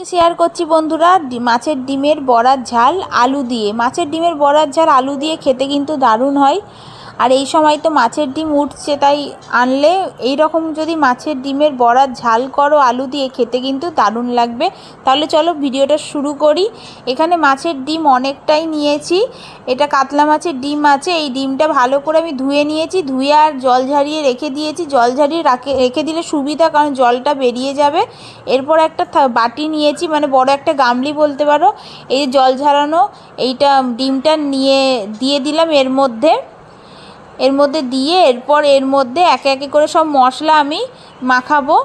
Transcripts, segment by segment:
Share করছি বন্ধুরা মাছের ডিমের বড়ার ঝাল আলু দিয়ে। মাছের ডিমের বড়ার ঝাল আলু দিয়ে খেতে কিন্তু দারুণ হয়। আর এই সময় তো মাছের ডিম উঠছে, তাই আনলে এই রকম যদি মাছের ডিমের বড়ার ঝাল করো আলু দিয়ে, খেতে কিন্তু দারুণ লাগবে। তাহলে চলো ভিডিওটা শুরু করি। এখানে মাছের ডিম অনেকটাই নিয়েছি। এটা কাতলা মাছের ডিম আছে, এই ডিমটা ভালো করে আমি ধুয়ে নিয়েছি, ধুয়ে আর জল ঝারিয়ে রেখে দিয়েছি। জল ঝারিয়ে রাখে, রেখে দিলে সুবিধা, কারণ জলটা বেরিয়ে যাবে। এরপর একটা বাটি নিয়েছি মানে বড় একটা গামলি বলতে পারো। এই জল ঝরানো এইটা ডিমটা নিয়ে, দিয়ে দিলাম এর মধ্যে। এর মধ্যে দিয়ে এরপর এর মধ্যে একে একে করে সব মশলা আমি মাখাবো।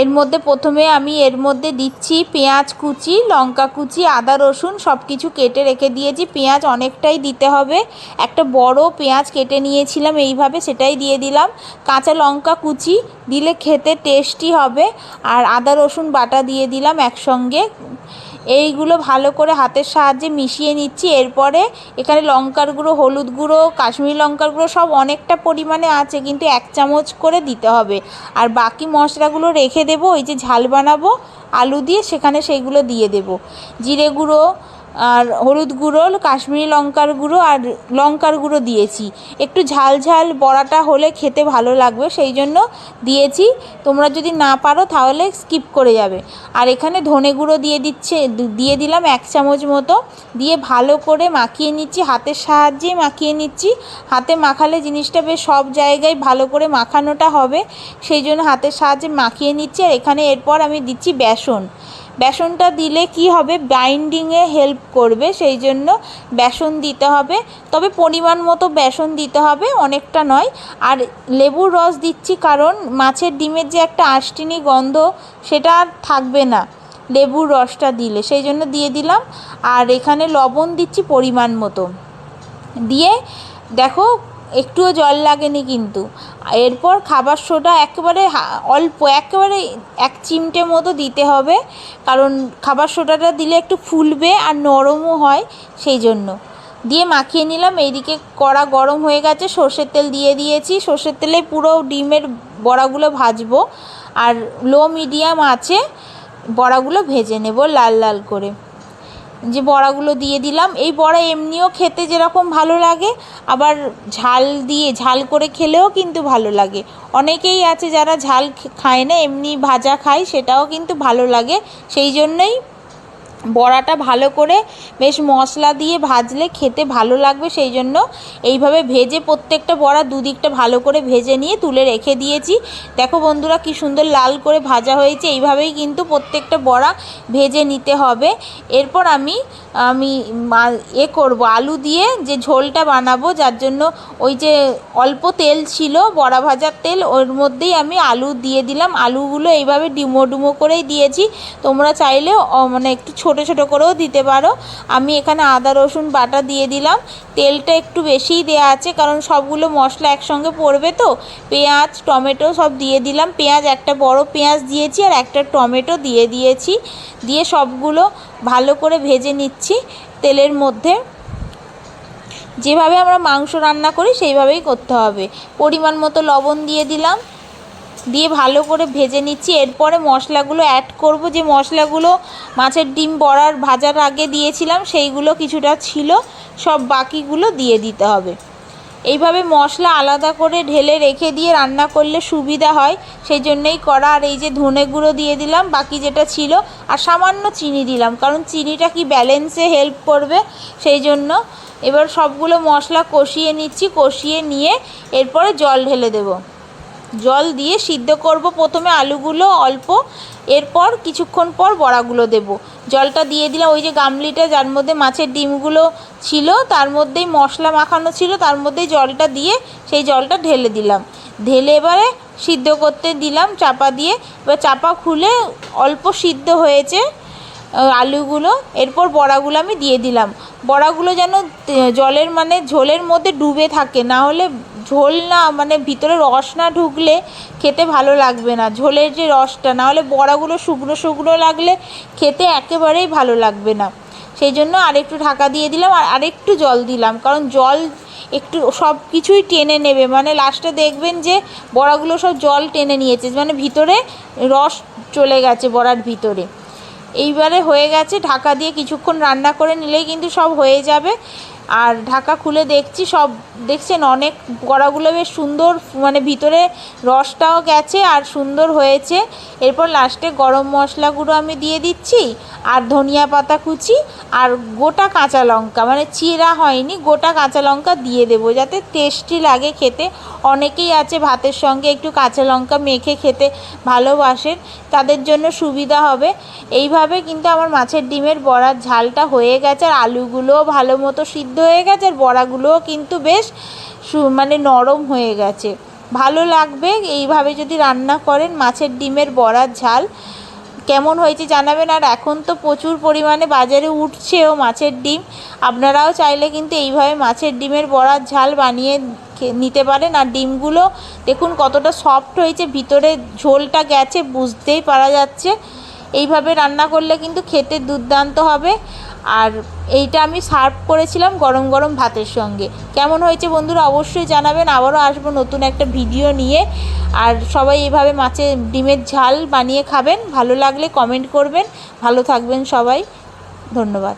এর মধ্যে প্রথমে আমি এর মধ্যে দিচ্ছি পেঁয়াজ কুচি, লঙ্কা কুচি, আদা রসুন সব কিছু কেটে রেখে দিয়েছি। পেঁয়াজ অনেকটাই দিতে হবে। একটা বড় পেঁয়াজ কেটে নিয়েছিলাম এইভাবে সেটাই দিয়ে দিলাম। কাঁচা লঙ্কা কুচি দিলে খেতে টেস্টি হবে। আর আদা রসুন বাটা দিয়ে দিলাম একসঙ্গে। এইগুলো ভালো করে হাতের সাহায্যে মিশিয়ে নিচ্ছি। এরপরে এখানে লঙ্কার গুঁড়ো, হলুদ গুঁড়ো, কাশ্মীরি লঙ্কার গুঁড়ো সব অনেকটা পরিমাণে আছে, কিন্তু এক চামচ করে দিতে হবে। আর বাকি মশলাগুলো রেখে দেবো, ওই যে ঝাল বানাবো, আলু দিয়ে সেখানে সেইগুলো দিয়ে দেবো। জিরে গুঁড়ো আর হলুদ গুঁড়ো, কাশ্মীরি লঙ্কার গুঁড়ো আর লঙ্কার গুঁড়ো দিয়েছি। একটু ঝাল ঝাল বড়াটা হলে খেতে ভালো লাগবে, সেই জন্য দিয়েছি। তোমরা যদি না পারো তাহলে স্কিপ করে যাবে। আর এখানে ধনে গুঁড়ো দিয়ে দিচ্ছে দিয়ে দিলাম এক চামচ মতো। দিয়ে ভালো করে মাখিয়ে নিচ্ছি, হাতের সাহায্যে মাখিয়ে নিচ্ছি। হাতে মাখালে জিনিসটা বেশ সব জায়গায় ভালো করে মাখানোটা হবে। সেই জন্য হাতের সাহায্যে মাখিয়ে নিচ্ছি। আর এখানে এরপর আমি দিচ্ছি বেসন। বেসনটা দিলে কি হবে? বাইন্ডিংয়ে হেল্প করবে সেই জন্য বেসন দিতে হবে। তবে পরিমাণ মতো বেসন দিতে হবে, অনেকটা নয়। আর লেবুর রস দিচ্ছি কারণ মাছের ডিমের যে একটা আষ্টিনি গন্ধ, সেটা আর থাকবে না লেবুর রসটা দিলে। সেই জন্য দিয়ে দিলাম। আর এখানে লবণ দিচ্ছি পরিমাণ মতো। দিয়ে দেখো একটুও জল লাগেনি কিন্তু। এরপর খাবার সোডা একেবারে অল্প, একেবারে এক চিমটে মতো দিতে হবে, কারণ খাবার সোডাটা দিলে একটু ফুলবে আর নরমও হয় সেই জন্য। দিয়ে মাখিয়ে নিলাম, এইদিকে কড়া গরম হয়ে গেছে, সর্ষের তেল দিয়ে দিয়েছি, সর্ষের তেলে পুরো ডিমের বড়াগুলো ভাজবো, আর লো মিডিয়াম আছে বড়াগুলো ভেজে নেব লাল লাল করে। যে বড়াগুলো দিয়ে দিলাম। এই বড়া এমনিও খেতে যেরকম ভালো লাগে, আবার ঝাল দিয়ে, ঝাল করে খেলেও কিন্তু ভালো লাগে। অনেকেই আছে যারা ঝাল খায় না, এমনি ভাজা খায়, সেটাও কিন্তু ভালো লাগে। সেই জন্যই বড়াটা ভালো করে বেশ মশলা দিয়ে ভাজলে খেতে ভালো লাগবে, সেই জন্য এইভাবে ভেজে প্রত্যেকটা বড়া দুদিকটা ভালো করে ভেজে নিয়ে তুলে রেখে দিয়েছি। দেখো বন্ধুরা কি সুন্দর লাল করে ভাজা হয়েছে, এইভাবেই কিন্তু প্রত্যেকটা বড়া ভেজে নিতে হবে। এরপর আমি আমি এ করব, আলু দিয়ে যে ঝোলটা বানাবো, যার জন্য ওই যে অল্প তেল ছিল, বড়া ভাজার তেল, ওর মধ্যেই আমি আলু দিয়ে দিলাম। আলুগুলো এইভাবে ডিমো ডুমো করেই দিয়েছি। তোমরা চাইলে মানে একটু ছোট ছোট করেও দিতে পারো। আমি এখানে আদা, রসুন, বাটা দিয়ে দিলাম। তেলটা একটু বেশিই দেওয়া আছে, কারণ সবগুলো মশলা একসঙ্গে পড়বে তো। পেঁয়াজ, টমেটো সব দিয়ে দিলাম। পেঁয়াজ, একটা বড় পেঁয়াজ দিয়েছি আর একটা টমেটো দিয়ে দিয়েছি। দিয়ে সবগুলো ভালো করে ভেজে নিচ্ছি তেলের মধ্যে। যেভাবে আমরা মাংস রান্না করি, সেইভাবেই করতে হবে। পরিমাণ মতো লবণ দিয়ে দিলাম। দিয়ে ভালো করে ভেজে নিচ্ছি। এরপরে মশলাগুলো অ্যাড করব। যে মশলাগুলো মাছের ডিম বড়ার ভাজার আগে দিয়েছিলাম, সেইগুলো কিছুটা ছিল। সব বাকিগুলো দিয়ে দিতে হবে। এইভাবে মশলা আলাদা করে ঢেলে রেখে দিয়ে রান্না করলে সুবিধা হয়। সেই জন্যই করা আর এই যে ধনে গুঁড়ো দিয়ে দিলাম, বাকি যেটা ছিল। আর সামান্য চিনি দিলাম, কারণ চিনিটা কি ব্যালেন্সে হেল্প করবে? সেই জন্য এবার সবগুলো মশলা কষিয়ে নিচ্ছি। কষিয়ে নিয়ে এরপরে জল ঢেলে দেবো। জল দিয়ে সিদ্ধ করব। প্রথমে আলুগুলো অল্প, এরপর কিছুক্ষণ পর বড়াগুলো দেব। জলটা দিয়ে দিলাম। ওই যে গামলিটা, যার মধ্যে মাছের ডিমগুলো ছিল, তার মধ্যেই মশলা মাখানো ছিল, তার মধ্যেই জলটা দিয়ে সেই জলটা ঢেলে দিলাম। ঢেলে এবারে সিদ্ধ করতে দিলাম, চাপা দিয়ে। এবার চাপা খুলে অল্প সিদ্ধ হয়েছে আলুগুলো। এরপর বড়াগুলো আমি দিয়ে দিলাম। বড়াগুলো যেন জলের মানে ঝোলের মধ্যে ডুবে থাকে, না হলে ঝোল না মানে ভিতরে রস না ঢুকলে খেতে ভালো লাগবে না। ঝোলের যে রসটা না হলে বড়াগুলো শুকনো শুকনো লাগলে খেতে একেবারেই ভালো লাগবে না। সেই জন্য আরেকটু ঢাকা দিয়ে দিলাম আর আরেকটু জল দিলাম। কারণ জল একটু সব কিছুই টেনে নেবে। মানে লাস্টে দেখবেন যে বড়াগুলো সব জল টেনে নিয়েছে। মানে ভিতরে রস চলে গেছে বড়ার ভিতরে। এইবারে হয়ে গেছে। ঢাকা দিয়ে কিছুক্ষণ রান্না করে নিলেই কিন্তু সব হয়ে যাবে। আর ঢাকা খুলে দেখছি, সব দেখছেন অনেক বড়াগুলো বেশ সুন্দর মানে ভিতরে রসটাও গেছে আর সুন্দর হয়েছে। এরপর লাস্টে গরম মশলা গুঁড়ো আমি দিয়ে দিচ্ছি, আর ধনিয়া পাতা কুচি, আর গোটা কাঁচা লঙ্কা। মানে চিরা হয়নি, গোটা কাঁচা লঙ্কা দিয়ে দেবো, যাতে টেস্টি লাগে খেতে। অনেকেই আছে ভাতের সঙ্গে একটু কাঁচা লঙ্কা মেখে খেতে ভালোবাসেন, তাদের জন্য সুবিধা হবে। এইভাবে কিন্তু আমার মাছের ডিমের বড়ার ঝালটা হয়ে গেছে, আর আলুগুলোও ভালো মতো সিদ্ধ হয়ে গেছে আর বড়াগুলোও কিন্তু বেশ মানে নরম হয়ে গেছে। ভালো লাগবে এইভাবে যদি রান্না করেন মাছের ডিমের বড়ার ঝাল। কেমন হয়েছে জানাবেন। আর এখন তো প্রচুর পরিমাণে বাজারে উঠছেও মাছের ডিম। আপনারাও চাইলে কিন্তু এইভাবে মাছের ডিমের বড়ার ঝাল বানিয়ে নিতে পারেন। আর ডিমগুলো দেখুন কতটা সফট হয়েছে, ভিতরে ঝোলটা গেছে, বুঝতেই পারা যাচ্ছে। এইভাবে রান্না করলে কিন্তু খেতে দুর্দান্ত হবে। আর এইটা আমি সার্ভ করেছিলাম গরম গরম ভাতের সঙ্গে। কেমন হয়েছে বন্ধুরা অবশ্যই জানাবেন, আবারও আসব নতুন একটা ভিডিও নিয়ে। আর সবাই এভাবে মাছের ডিমের ঝাল বানিয়ে খাবেন, ভালো লাগলে কমেন্ট করবেন। ভালো থাকবেন সবাই, ধন্যবাদ।